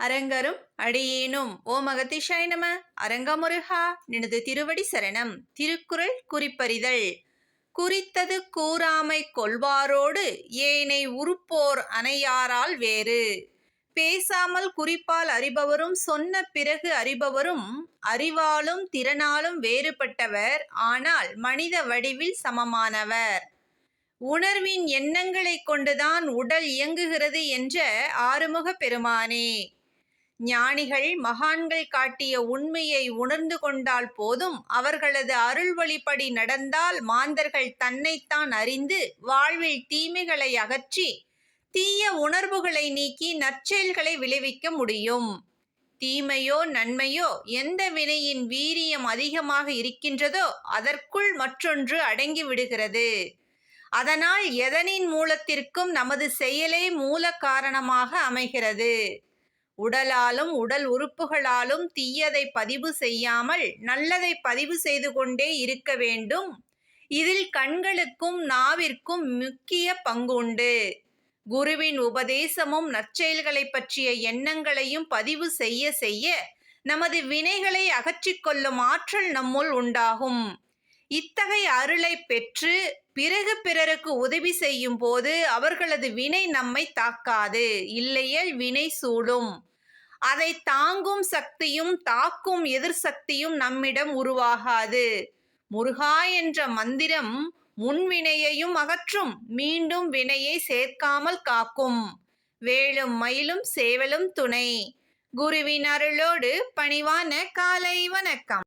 அரங்கரும் அடியேனும். ஓ மகதிஷாய் நம. அரங்கமுருகா நினது திருவடி சரணம். திருக்குறள் குறிப்பறிதல். குறித்தது கூறாமை கொள்வாரோடு ஏனை உறுப்போர் அணையாரால் வேறு. பேசாமல் குறிப்பால் அறிபவரும் சொன்ன பிறகு அறிபவரும் அறிவாலும் திறனாலும் வேறுபட்டவர் ஆனால் மனித வடிவில் சமமானவர். உணர்வின் எண்ணங்களைக் கொண்டுதான் உடல் இயங்குகிறது என்ற ஆறுமுக பெருமானே. ஞானிகள் மகான்கள் காட்டிய உண்மையை உணர்ந்து கொண்டால் போதும். அவர்களது அருள் வழிப்படி நடந்தால் மாந்தர்கள் தன்னைத்தான் அறிந்து வாழ்வில் தீமைகளை அகற்றி தீய உணர்வுகளை நீக்கி நற்செயல்களை விளைவிக்க முடியும். தீமையோ நன்மையோ எந்த வினையின் வீரியம் அதிகமாக இருக்கின்றதோ அதற்குள் மற்றொன்று அடங்கி விடுகிறது. அதனால் எதனின் மூலத்திற்கும் நமது செயலே மூல காரணமாக அமைகிறது. உடலாலும் உடல் உறுப்புகளாலும் தீயதை பதிவு செய்யாமல் நல்லதை பதிவு செய்து கொண்டே இருக்க வேண்டும். இதில் கண்களுக்கும் நாவிற்கும் முக்கிய பங்குண்டு. குருவின் உபதேசமும் நற்செயல்களை பற்றிய எண்ணங்களையும் பதிவு செய்ய செய்ய நமது வினைகளை அகற்றிக் கொள்ளும் ஆற்றல் நம்முள் உண்டாகும். இத்தகைய அருளை பெற்று பிறகு பிறருக்கு உதவி செய்யும் போது அவர்களது வினை நம்மை தாக்காது. இல்லையேல் வினை சூடும். அதை தாங்கும் சக்தியும் தாக்கும் எதிர் சக்தியும் நம்மிடம் உருவாகாது. முருகா என்ற மந்திரம் முன்வினையையும் அகற்றும் மீண்டும் வினையை சேர்க்காமல் காக்கும். வேலும் மயிலும் சேவலும் துணை. குருவின் அருளோடு பணிவான காலை வணக்கம்.